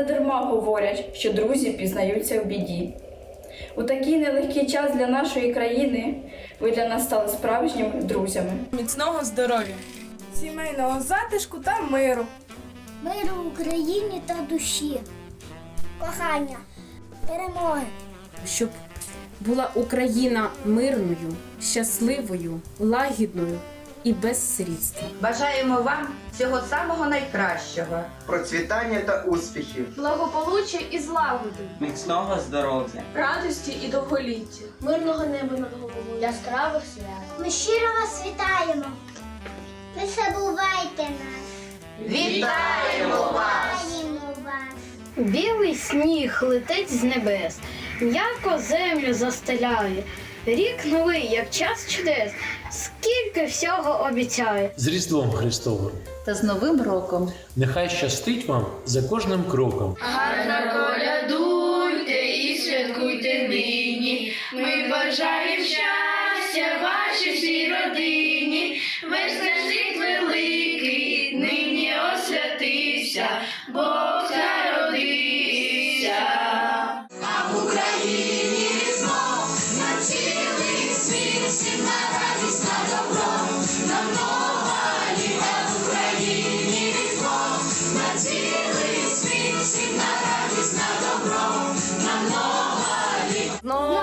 не дарма говорять, що друзі пізнаються в біді. У такий нелегкий час для нашої країни ви для нас стали справжніми друзями. Міцного здоров'я! Сімейного затишку та миру. миру Україні та душі, кохання, перемоги. щоб була Україна мирною, щасливою, лагідною і без сирітства. Бажаємо вам всього самого найкращого. процвітання та успіхів. благополуччя і злагоди, Міцного здоров'я! радості і довголіття, мирного неба над головою, яскравих свят. Ми щиро вас вітаємо. Не забувайте нас. Вітаємо вас! Вітаємо вас. Білий сніг летить з небес, м'яко землю застеляє. Рік новий, як час чудес, скільки всього обіцяє. З Різдвом Христовим та з Новим роком. Нехай щастить вам за кожним кроком. Гарно колядуйте і святкуйте нині. Ми бажаємо щастя вашій всій родині. Весь світ великий, нині освятився, Бог народився. Вісімна радість на добро, нам літа в Україні вікно, на цілий світ, сімна радість на добро, нам нова. Ну,